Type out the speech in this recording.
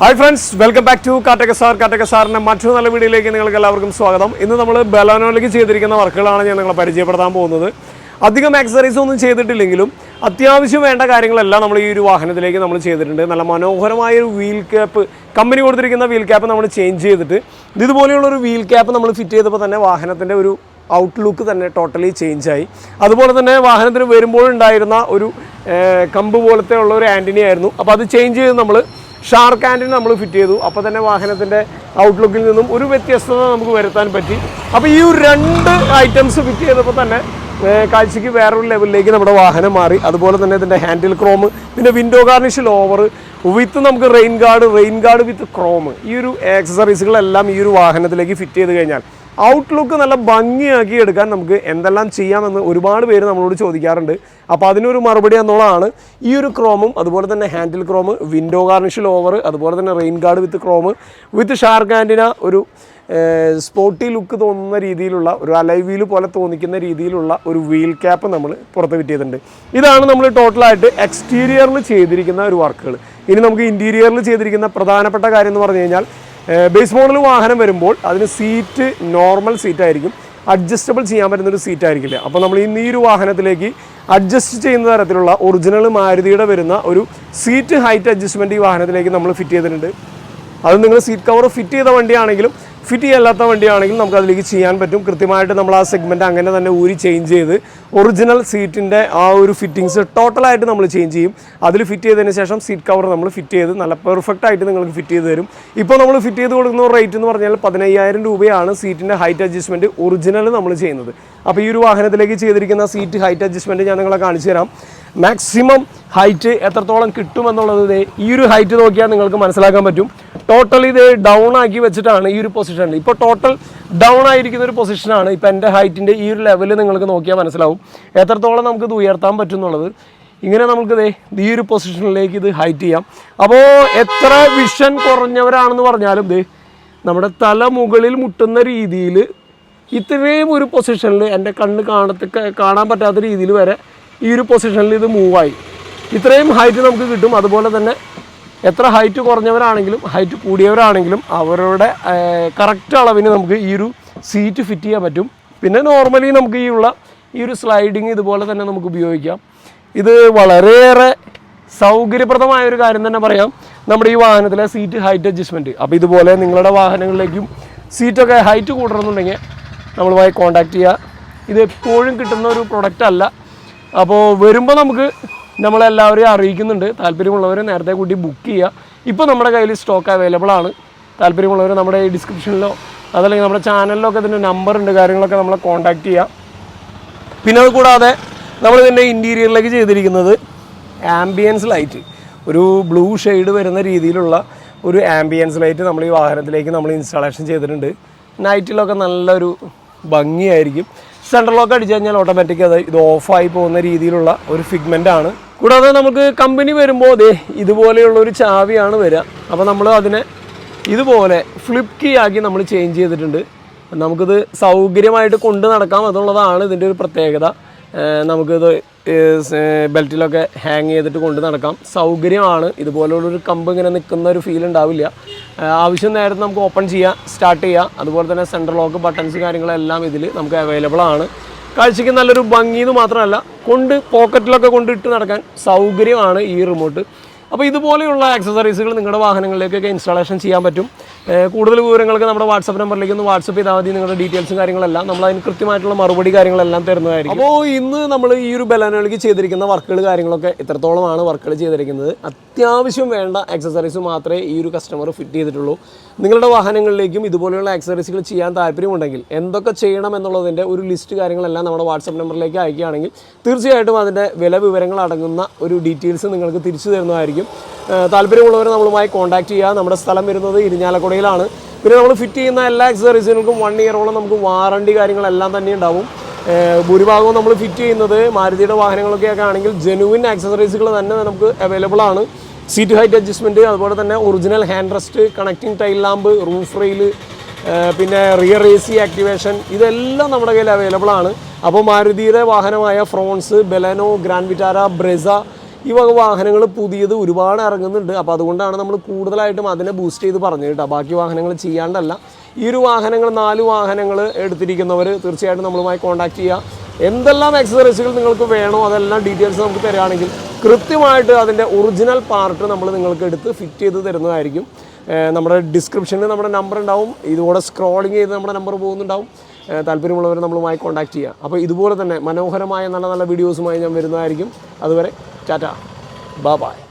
Hi friends welcome back to Kattaka sir Kattaka സാറിന്റെ മറ്റൊരു നല്ല വീഡിയോയിലേക്ക് നിങ്ങൾക്ക് എല്ലാവർക്കും സ്വാഗതം. ഇന്ന് നമ്മൾ ബലാനോയിലേക്ക് ചെയ്തിരിക്കുന്ന വർക്കുകളാണ് ഞാൻ നിങ്ങളെ പരിചയപ്പെടുത്താൻ പോകുന്നത്. അധികം ആക്സറീസ് ഒന്നും ചെയ്തിട്ടില്ലെങ്കിലും അത്യാവശ്യം വേണ്ട കാര്യങ്ങളെല്ലാം നമ്മൾ ഈ ഒരു വാഹനത്തിലേക്ക് നമ്മൾ ചെയ്തിട്ടുണ്ട്. നല്ല മനോഹരമായ ഒരു വീൽ ക്യാപ്പ് കമ്പനി കൊടുത്തിരിക്കുന്ന വീൽ ക്യാപ്പ് നമ്മൾ ചേഞ്ച് ചെയ്തിട്ട് ഇത് ഇതുപോലെയുള്ള ഒരു വീൽ ക്യാപ്പ് നമ്മൾ ഫിറ്റ് ചെയ്തപ്പോൾ തന്നെ വാഹനത്തിന്റെ ഒരു ഔട്ട്ലുക്ക് തന്നെ ടോട്ടലി ചേഞ്ച് ആയി. അതുപോലെ തന്നെ വാഹനത്തിന് വരുമ്പോഴുണ്ടായിരുന്ന ഒരു കമ്പ് പോലത്തെ ഉള്ള ഒരു ആന്റിനി ആയിരുന്നു അപ്പോൾ അത് ചേഞ്ച് ചെയ്ത് നമ്മൾ ഷാർക്ക് ആൻഡിന് നമ്മൾ ഫിറ്റ് ചെയ്തു. അപ്പോൾ തന്നെ വാഹനത്തിന്റെ ഔട്ട്ലുക്കിൽ നിന്നും ഒരു വ്യത്യസ്തത നമുക്ക് വരുത്താൻ പറ്റി. അപ്പോൾ ഈ ഒരു രണ്ട് ഐറ്റംസ് ഫിറ്റ് ചെയ്തപ്പോൾ തന്നെ കാഴ്ചയ്ക്ക് വേറൊരു ലെവലിലേക്ക് നമ്മുടെ വാഹനം മാറി. അതുപോലെ തന്നെ ഇതിന്റെ ഹാൻഡിൽ ക്രോം പിന്നെ വിൻഡോ ഗാർണിഷ് ലോവർ വിത്ത് നമുക്ക് rain guard rain guard with chrome ഈ ഒരു ആക്സസറീസുകളെല്ലാം ഈ ഒരു വാഹനത്തിലേക്ക് ഫിറ്റ് ചെയ്ത് കഴിഞ്ഞാൽ ഔട്ട്ലുക്ക് നല്ല ഭംഗിയാക്കി എടുക്കാൻ നമുക്ക് എന്തെല്ലാം ചെയ്യാമെന്ന് ഒരുപാട് പേര് നമ്മളോട് ചോദിക്കാറുണ്ട്. അപ്പോൾ അതിനൊരു മറുപടി എന്നുള്ളതാണ് ഈ ഒരു ക്രോമും അതുപോലെ തന്നെ handle chrome window garnish over അതുപോലെ തന്നെ rain guard with chrome with shark antenna ഒരു സ്പോട്ടി ലുക്ക് തോന്നുന്ന രീതിയിലുള്ള ഒരു അലൈ വീൽ പോലെ തോന്നിക്കുന്ന രീതിയിലുള്ള ഒരു വീൽ ക്യാപ്പ് നമ്മൾ പുറത്ത് വിറ്റിയതുണ്ട് ഇതാണ് നമ്മൾ ടോട്ടലായിട്ട് എക്സ്റ്റീരിയറിൽ ചെയ്തിരിക്കുന്ന ഒരു വർക്കുകൾ ഇനി നമുക്ക് ഇന്റീരിയറിൽ ചെയ്തിരിക്കുന്ന പ്രധാനപ്പെട്ട കാര്യം എന്ന് പറഞ്ഞു കഴിഞ്ഞാൽ ബേസ് മോഡൽ വാഹനം വരുമ്പോൾ അതിന് സീറ്റ് നോർമൽ സീറ്റ് ആയിരിക്കും. അഡ്ജസ്റ്റബിൾ ചെയ്യാൻ പറ്റുന്ന ഒരു സീറ്റ് ആയിരിക്കില്ല. അപ്പോൾ നമ്മൾ ഈ ഒരു വാഹനത്തിലേക്ക് അഡ്ജസ്റ്റ് ചെയ്യുന്ന തരത്തിലുള്ള ഒറിജിനൽ മാരുതിയുടെ വരുന്ന ഒരു സീറ്റ് ഹൈറ്റ് അഡ്ജസ്റ്റ്മെന്റ് ഈ വാഹനത്തിലേക്ക് നമ്മൾ ഫിറ്റ് ചെയ്തിട്ടുണ്ട്. അത് നിങ്ങൾ സീറ്റ് കവർ ഫിറ്റ് ചെയ്ത വണ്ടിയാണെങ്കിലും ഫിറ്റ് ചെയ്യാത്ത വണ്ടിയാണെങ്കിൽ നമുക്ക് അതിലേക്ക് ചെയ്യാൻ പറ്റും. കൃത്യമായിട്ട് നമ്മൾ ആ സെഗ്മെന്റ് അങ്ങനെ തന്നെ ഊരി ചേഞ്ച് ചെയ്ത് ഒറിജിനൽ സീറ്റിന്റെ ആ ഒരു ഫിറ്റിങ്സ് ടോട്ടലായിട്ട് നമ്മൾ ചേഞ്ച് ചെയ്യും. അതിൽ ഫിറ്റ് ചെയ്തതിന് ശേഷം സീറ്റ് കവർ നമ്മൾ ഫിറ്റ് ചെയ്ത് നല്ല പെർഫെക്റ്റ് ആയിട്ട് നിങ്ങൾക്ക് ഫിറ്റ് ചെയ്ത് തരും. ഇപ്പോൾ നമ്മൾ ഫിറ്റ് ചെയ്ത് കൊടുക്കുന്ന റേറ്റ് എന്ന് പറഞ്ഞാൽ പതിനയ്യായിരം രൂപയാണ് സീറ്റിന്റെ ഹൈറ്റ് അഡ്ജസ്റ്റ്മെന്റ് ഒറിജിനൽ നമ്മൾ ചെയ്യുന്നത്. അപ്പോൾ ഈ ഒരു വാഹനത്തിലേക്ക് ചെയ്തിരിക്കുന്ന സീറ്റ് ഹൈറ്റ് അഡ്ജസ്റ്റ്മെന്റ് ഞാൻ നിങ്ങളെ കാണിച്ചു തരാം. മാക്സിമം ഹൈറ്റ് എത്രത്തോളം കിട്ടുമെന്നുള്ളത് ഈ ഒരു ഹൈറ്റ് നോക്കിയാൽ നിങ്ങൾക്ക് മനസ്സിലാക്കാൻ പറ്റും. ടോട്ടൽ ഇത് ഡൗൺ ആക്കി വെച്ചിട്ടാണ് ഈ ഒരു പൊസിഷനിൽ ഇപ്പോൾ ടോട്ടൽ ഡൗൺ ആയിരിക്കുന്ന ഒരു പൊസിഷനാണ് ഇപ്പോൾ എന്റെ ഹൈറ്റിന്റെ ഈ ഒരു ലെവൽ നിങ്ങൾക്ക് നോക്കിയാൽ മനസ്സിലാവും. എത്രത്തോളം നമുക്ക് ഇത് ഉയർത്താൻ പറ്റും എന്നുള്ളത് ഇങ്ങനെ നമുക്ക് ദേ ഈ ഒരു പൊസിഷനിലേക്ക് ഇത് ഹൈറ്റ് ചെയ്യാം. അപ്പോൾ എത്ര വിഷൻ കുറഞ്ഞവരാണെന്ന് പറഞ്ഞാലും ഇത് നമ്മുടെ തല മുകളിൽ മുട്ടുന്ന രീതിയിൽ ഇത്രയും ഒരു പൊസിഷനിൽ എന്റെ കണ്ണ് കാണത്ത കാണാൻ പറ്റാത്ത രീതിയിൽ വരെ ഈ ഒരു പൊസിഷനിൽ ഇത് മൂവായി ഇത്രയും ഹൈറ്റ് നമുക്ക് കിട്ടും. അതുപോലെ തന്നെ എത്ര ഹൈറ്റ് കുറഞ്ഞവരാണെങ്കിലും ഹൈറ്റ് കൂടിയവരാണെങ്കിലും അവരുടെ കറക്റ്റ് അളവിന് നമുക്ക് ഈ ഒരു സീറ്റ് ഫിറ്റ് ചെയ്യാൻ പറ്റും. പിന്നെ നോർമലി നമുക്ക് ഈ ഉള്ള ഈ ഒരു സ്ലൈഡിങ് ഇതുപോലെ തന്നെ നമുക്ക് ഉപയോഗിക്കാം. ഇത് വളരെയേറെ സൗകര്യപ്രദമായ ഒരു കാര്യം തന്നെ പറയാം. നമ്മുടെ ഈ വാഹനത്തിലെ സീറ്റ് ഹൈറ്റ് അഡ്ജസ്റ്റ്മെന്റ് അപ്പോൾ ഇതുപോലെ നിങ്ങളുടെ വാഹനങ്ങളിലേക്കും സീറ്റൊക്കെ ഹൈറ്റ് കൂടണമെന്നുണ്ടെങ്കിൽ നമ്മളുമായി കോൺടാക്ട് ചെയ്യുക. ഇത് എപ്പോഴും കിട്ടുന്ന ഒരു പ്രൊഡക്റ്റ് അല്ല. അപ്പോൾ വരുമ്പോൾ നമുക്ക് നമ്മളെല്ലാവരെയും അറിയിക്കുന്നുണ്ട്. താല്പര്യമുള്ളവർ നേരത്തെ കൂട്ടി ബുക്ക് ചെയ്യുക ഇപ്പോൾ നമ്മുടെ കയ്യിൽ സ്റ്റോക്ക് അവൈലബിൾ ആണ്. താല്പര്യമുള്ളവർ നമ്മുടെ ഈ ഡിസ്ക്രിപ്ഷനിലോ അതല്ലെങ്കിൽ നമ്മുടെ ചാനലിലോ ഒക്കെ ഇതിന്റെ നമ്പർ ഉണ്ട് കാര്യങ്ങളൊക്കെ നമ്മളെ കോൺടാക്ട് ചെയ്യാം. പിന്നെ അത് കൂടാതെ നമ്മൾ ഇതിന്റെ ഇന്റീരിയറിലേക്ക് ചെയ്തിരിക്കുന്നത് ആംബിയൻസ് ലൈറ്റ് ഒരു ബ്ലൂ ഷെയ്ഡ് വരുന്ന രീതിയിലുള്ള ഒരു ആംബിയൻസ് ലൈറ്റ് നമ്മൾ ഈ വാഹനത്തിലേക്ക് നമ്മൾ ഇൻസ്റ്റാളേഷൻ ചെയ്തിട്ടുണ്ട്. നൈറ്റിലൊക്കെ നല്ലൊരു ഭംഗിയായിരിക്കും. സെൻട്രൽ ലോക്ക് അടിച്ചു കഴിഞ്ഞാൽ ഓട്ടോമാറ്റിക് അത് ഇത് ഓഫായി പോകുന്ന രീതിയിലുള്ള ഒരു ഫിഗ്മെന്റ് ആണ്. കൂടാതെ നമുക്ക് കമ്പനി വരുമ്പോൾ ദേ ഇതുപോലെയുള്ള ഒരു ചാവിയാണ് വരിക. അപ്പോൾ നമ്മൾ അതിനെ ഇതുപോലെ ഫ്ലിപ്പ് കീ ആക്കി നമ്മൾ ചേഞ്ച് ചെയ്തിട്ടുണ്ട്. നമുക്കിത് സൗകര്യമായിട്ട് കൊണ്ട് നടക്കാം എന്നുള്ളതാണ് ഇതിന്റെ ഒരു പ്രത്യേകത. നമുക്കിത് ബെൽറ്റിലൊക്കെ ഹാങ് ചെയ്തിട്ട് കൊണ്ട് നടക്കാം. സൗകര്യമാണ്. ഇതുപോലുള്ളൊരു കമ്പ് ഇങ്ങനെ നിൽക്കുന്ന ഒരു ഫീൽ ഉണ്ടാവില്ല. ആവശ്യം നേരത്തെ നമുക്ക് ഓപ്പൺ ചെയ്യാം സ്റ്റാർട്ട് ചെയ്യാം. അതുപോലെ തന്നെ സെൻട്രൽ ലോക്ക് ബട്ടൺസ് കാര്യങ്ങളെല്ലാം ഇതിൽ നമുക്ക് അവൈലബിൾ ആണ്. കാഴ്ചയ്ക്ക് നല്ലൊരു ഭംഗി എന്ന് മാത്രമല്ല കൊണ്ട് പോക്കറ്റിലൊക്കെ കൊണ്ട് ഇട്ട് നടക്കാൻ സൗകര്യമാണ് ഈ റിമോട്ട് അപ്പോൾ ഇതുപോലെയുള്ള ആക്സസറീസുകൾ നിങ്ങളുടെ വാഹനങ്ങളിലേക്കൊക്കെ ഇൻസ്റ്റാളേഷൻ ചെയ്യാൻ പറ്റും. കൂടുതൽ വിവരങ്ങൾക്ക് നമ്മുടെ വാട്സപ്പ് നമ്പറിലേക്ക് ഒന്ന് വാട്സപ്പ് ചെയ്താൽ മതി. നിങ്ങളുടെ ഡീറ്റെയിൽസും കാര്യങ്ങളെല്ലാം. നമ്മൾ അതിന് കൃത്യമായിട്ടുള്ള മറുപടി കാര്യങ്ങളെല്ലാം തരുന്നതായിരിക്കും. അപ്പോൾ ഇന്ന് നമ്മൾ ഈ ഒരു ബലാനോളിക്ക് ചെയ്തിരിക്കുന്ന വർക്കുകൾ കാര്യങ്ങളൊക്കെ ഇത്രത്തോളമാണ് വർക്കുകൾ ചെയ്തിരിക്കുന്നത്. അത്യാവശ്യം വേണ്ട ആക്സസറീസ് മാത്രമേ ഈ ഒരു കസ്റ്റമർ ഫിറ്റ് ചെയ്തിട്ടുള്ളൂ. നിങ്ങളുടെ വാഹനങ്ങളിലേക്കും ഇതുപോലെയുള്ള ആക്സസറീസുകൾ ചെയ്യാൻ താല്പര്യമുണ്ടെങ്കിൽ എന്തൊക്കെ ചെയ്യണം എന്നുള്ളതിന്റെ ഒരു ലിസ്റ്റ് കാര്യങ്ങളെല്ലാം നമ്മുടെ വാട്സപ്പ് നമ്പറിലേക്ക് അയക്കുകയാണെങ്കിൽ തീർച്ചയായിട്ടും അതിന്റെ വില വിവരങ്ങൾ അടങ്ങുന്ന ഒരു ഡീറ്റെയിൽസ് നിങ്ങൾക്ക് തിരിച്ചു തരുന്നതായിരിക്കും. താല്പര്യമുള്ളവർ നമ്മളുമായി കോൺടാക്ട് ചെയ്യുക. നമ്മുടെ സ്ഥലം വരുന്നത് ഇരിഞ്ഞാലക്കുടയിലാണ്. പിന്നെ നമ്മൾ ഫിറ്റ് ചെയ്യുന്ന എല്ലാ ആക്സസറീസുകൾക്കും വൺ ഇയറോളം നമുക്ക് വാറണ്ടി കാര്യങ്ങളെല്ലാം തന്നെ ഉണ്ടാവും. ഭൂരിഭാഗവും നമ്മൾ ഫിറ്റ് ചെയ്യുന്നത് മാരുതിയുടെ വാഹനങ്ങളൊക്കെ ഒക്കെ ആണെങ്കിൽ ജെനുവിൻ ആക്സസറീസുകൾ തന്നെ നമുക്ക് അവൈലബിൾ ആണ്. സീറ്റ് ഹൈറ്റ് അഡ്ജസ്റ്റ്മെന്റ് അതുപോലെ തന്നെ original hand rest connecting tail lamp roof rail പിന്നെ റിയർ എ സി ആക്ടിവേഷൻ ഇതെല്ലാം നമ്മുടെ കയ്യിൽ അവൈലബിൾ ആണ്. അപ്പോൾ മാരുതിയുടെ വാഹനമായ Fronx Baleno Grand Vitara Brezza ഈ വക വാഹനങ്ങൾ പുതിയത് ഒരുപാട് ഇറങ്ങുന്നുണ്ട്. അപ്പോൾ അതുകൊണ്ടാണ് നമ്മൾ കൂടുതലായിട്ടും അതിനെ ബൂസ്റ്റ് ചെയ്ത് പറഞ്ഞു കേട്ടോ. ബാക്കി വാഹനങ്ങൾ ചെയ്യാണ്ടല്ല. ഈ ഒരു വാഹനങ്ങൾ നാല് വാഹനങ്ങൾ എടുത്തിരിക്കുന്നവർ തീർച്ചയായിട്ടും നമ്മളുമായി കോൺടാക്ട് ചെയ്യുക എന്തെല്ലാം എക്സസറീസുകൾ നിങ്ങൾക്ക് വേണോ അതെല്ലാം ഡീറ്റെയിൽസ് നമുക്ക് തരികയാണെങ്കിൽ കൃത്യമായിട്ട് അതിന്റെ ഒറിജിനൽ പാർട്ട് നമ്മൾ നിങ്ങൾക്ക് എടുത്ത് ഫിറ്റ് ചെയ്ത് തരുന്നതായിരിക്കും. നമ്മുടെ ഡിസ്ക്രിപ്ഷനിൽ നമ്മുടെ നമ്പർ ഉണ്ടാവും. ഇതുകൂടെ സ്ക്രോളിങ് ചെയ്ത് നമ്മുടെ നമ്പർ പോകുന്നുണ്ടാവും. താല്പര്യമുള്ളവർ നമ്മളുമായി കോൺടാക്ട് ചെയ്യുക അപ്പോൾ ഇതുപോലെ തന്നെ മനോഹരമായ നല്ല നല്ല വീഡിയോസുമായി ഞാൻ വരുന്നതായിരിക്കും. അതുവരെ Tata. Bye-bye.